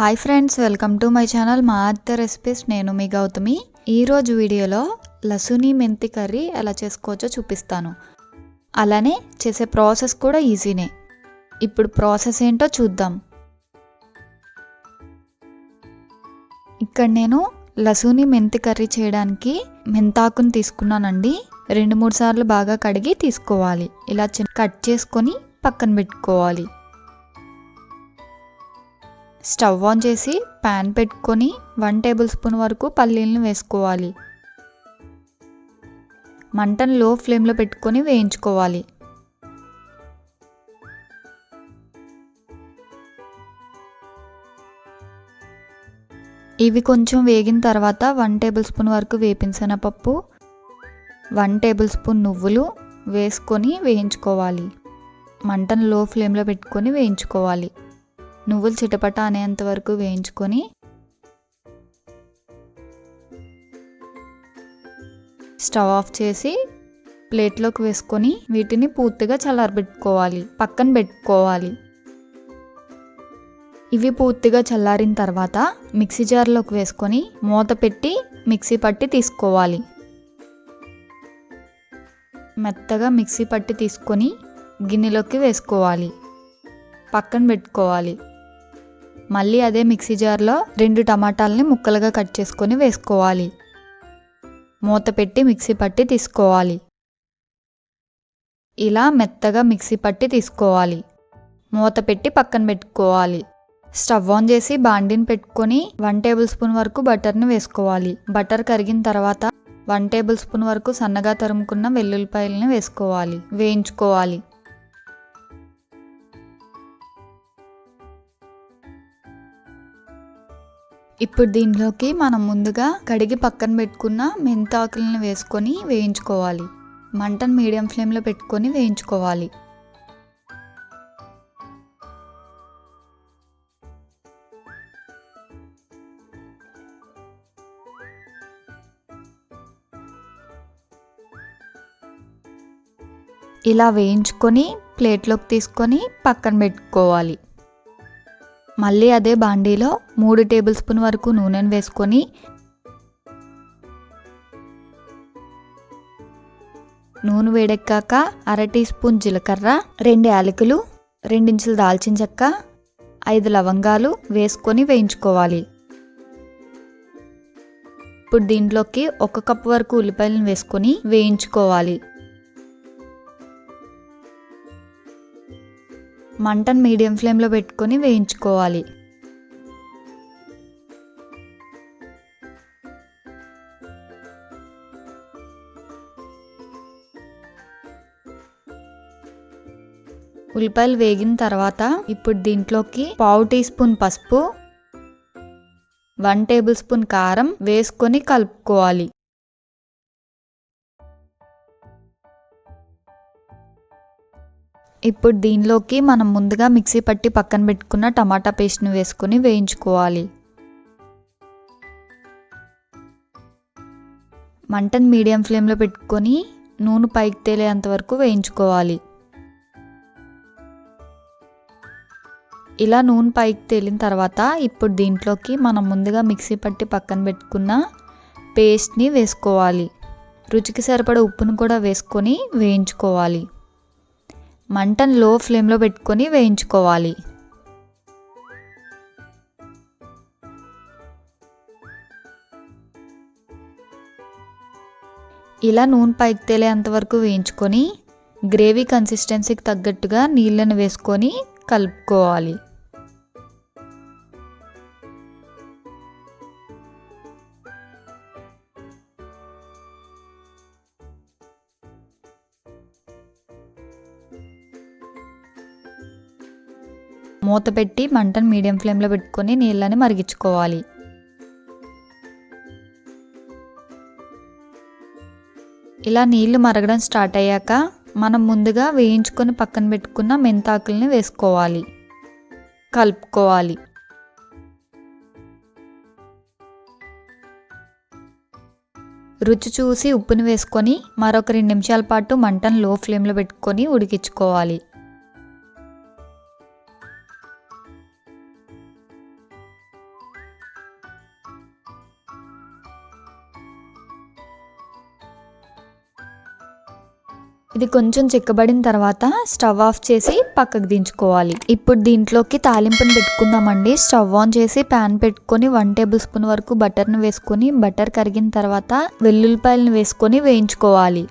Hi friends welcome to my channel మా అత్త recipes. నేను మీ గౌతమి. ఈరోజు వీడియోలో లసుని మెంతి కర్రీ ఎలా చేసుకోవచ్చో చూపిస్తాను. అలానే చేసే ప్రాసెస్ కూడా ఈజీనే. ఇప్పుడు ప్రాసెస్ ఏంటో చూద్దాం. ఇక్కడ నేను లసుని మెంతి కర్రీ చేయడానికి మెంతాకుని తీసుకున్నానండి. రెండు మూడు సార్లు బాగా కడిగి తీసుకోవాలి. ఇలా చిన్న కట్ చేసుకొని పక్కన పెట్టుకోవాలి. స్టవ్ ఆన్ చేసి ప్యాన్ పెట్టుకొని వన్ టేబుల్ స్పూన్ వరకు పల్లీలను వేసుకోవాలి. మంటను లో ఫ్లేమ్లో పెట్టుకొని వేయించుకోవాలి. ఇవి కొంచెం వేగిన తర్వాత వన్ టేబుల్ స్పూన్ వరకు వేపించిన పప్పు వన్ టేబుల్ స్పూన్ నువ్వులు వేసుకొని వేయించుకోవాలి. మంటను లో ఫ్లేమ్లో పెట్టుకొని వేయించుకోవాలి. నువ్వులు చిటపట అనేంత వరకు వేయించుకొని స్టవ్ ఆఫ్ చేసి ప్లేట్లోకి వేసుకొని వీటిని పూర్తిగా చల్లారబెట్టుకోవాలి. పక్కన పెట్టుకోవాలి. ఇవి పూర్తిగా చల్లారిన తర్వాత మిక్సీ జార్లోకి వేసుకొని మూత పెట్టి మిక్సీ పట్టి తీసుకోవాలి. మెత్తగా మిక్సీ పట్టి తీసుకొని గిన్నెలోకి వేసుకోవాలి. పక్కన పెట్టుకోవాలి. మళ్ళీ అదే మిక్సీ జార్లో రెండు టమాటాలని ముక్కలుగా కట్ చేసుకొని వేసుకోవాలి. మూత పెట్టి మిక్సీ పట్టి తీసుకోవాలి. ఇలా మెత్తగా మిక్సీ పట్టి తీసుకోవాలి. మూత పెట్టి పక్కన పెట్టుకోవాలి. స్టవ్ ఆన్ చేసి బాండిని పెట్టుకొని వన్ టేబుల్ స్పూన్ వరకు బటర్ని వేసుకోవాలి. బటర్ కరిగిన తర్వాత వన్ టేబుల్ స్పూన్ వరకు సన్నగా తరుముకున్న వెల్లుల్లిపాయలని వేసుకోవాలి. వేయించుకోవాలి. ఇప్పుడు దీంట్లోకి మనం ముందుగా కడిగి పక్కన పెట్టుకున్న మెంతాకులను వేసుకొని వేయించుకోవాలి. మంటను మీడియం ఫ్లేమ్లో పెట్టుకొని వేయించుకోవాలి. ఇలా వేయించుకొని ప్లేట్లోకి తీసుకొని పక్కన పెట్టుకోవాలి. మళ్ళీ అదే బాండీలో మూడు టేబుల్ స్పూన్ వరకు నూనెను వేసుకొని నూనె వేడెక్కాక అర టీ స్పూన్ జీలకర్ర రెండు యాలకులు రెండించులు దాల్చిన చెక్క ఐదు లవంగాలు వేసుకొని వేయించుకోవాలి. ఇప్పుడు దీంట్లోకి ఒక కప్పు వరకు ఉల్లిపాయలను వేసుకొని వేయించుకోవాలి. మంటను మీడియం ఫ్లేమ్లో పెట్టుకొని వేయించుకోవాలి. ఉల్లిపాయలు వేగిన తర్వాత ఇప్పుడు దీంట్లోకి పావు టీ స్పూన్ పసుపు వన్ టేబుల్ స్పూన్ కారం వేసుకొని కలుపుకోవాలి. ఇప్పుడు దీనిలోకి మనం ముందుగా మిక్సీ పట్టి పక్కన పెట్టుకున్న టమాటా పేస్ట్ని వేసుకొని వేయించుకోవాలి. మంటను మీడియం ఫ్లేమ్లో పెట్టుకొని నూనె పైకి తేలేంత వరకు వేయించుకోవాలి. ఇలా నూనె పైకి తేలిన తర్వాత ఇప్పుడు దీంట్లోకి మనం ముందుగా మిక్సీ పట్టి పక్కన పెట్టుకున్న పేస్ట్ని వేసుకోవాలి. రుచికి సరిపడ ఉప్పును కూడా వేసుకొని వేయించుకోవాలి. మంటను లో ఫ్లేమ్లో పెట్టుకొని వేయించుకోవాలి. ఇలా నూనె పైకి తేలేంత వరకు వేయించుకొని గ్రేవీ కన్సిస్టెన్సీకి తగ్గట్టుగా నీళ్ళని వేసుకొని కలుపుకోవాలి. మూత పెట్టి మంటను మీడియం ఫ్లేమ్లో పెట్టుకొని నీళ్ళని మరిగించుకోవాలి. ఇలా నీళ్ళు మరగడం స్టార్ట్ అయ్యాక మనం ముందుగా వేయించుకొని పక్కన పెట్టుకున్న మెంతాకుల్ని వేసుకోవాలి. కలుపుకోవాలి. రుచి చూసి ఉప్పుని వేసుకొని మరొక రెండు నిమిషాల పాటు మంటను లో ఫ్లేమ్లో పెట్టుకొని ఉడికించుకోవాలి. ఇది కొంచెం చిక్కబడిన తర్వాత స్టవ్ ఆఫ్ చేసి పక్కకు దించుకోవాలి. ఇప్పుడు దీంట్లోకి తాలింపుని పెట్టుకుందామండి. స్టవ్ ఆన్ చేసి ప్యాన్ పెట్టుకొని వన్ టేబుల్ స్పూన్ వరకు బటర్ని వేసుకొని బటర్ కరిగిన తర్వాత వెల్లుల్లిపాయలను వేసుకొని వేయించుకోవాలి.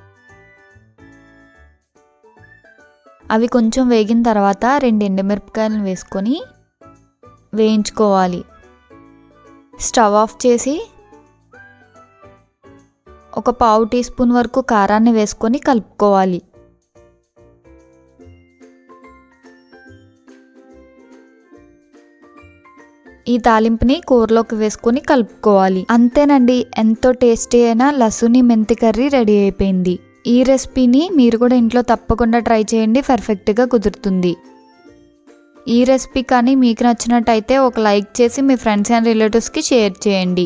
అవి కొంచెం వేగిన తర్వాత రెండు ఎండుమిరపకాయలను వేసుకొని వేయించుకోవాలి. స్టవ్ ఆఫ్ చేసి ఒక పావు టీ స్పూన్ వరకు కారాన్ని వేసుకొని కలుపుకోవాలి. ఈ తాలింపుని కూరలోకి వేసుకొని కలుపుకోవాలి. అంతేనండి ఎంతో టేస్టీ అయిన లసుని మెంతి కర్రీ రెడీ అయిపోయింది. ఈ రెసిపీని మీరు కూడా ఇంట్లో తప్పకుండా ట్రై చేయండి పర్ఫెక్ట్గా కుదురుతుంది. ఈ రెసిపీ కానీ మీకు నచ్చినట్టయితే ఒక లైక్ చేసి మీ ఫ్రెండ్స్ అండ్ రిలేటివ్స్కి షేర్ చేయండి.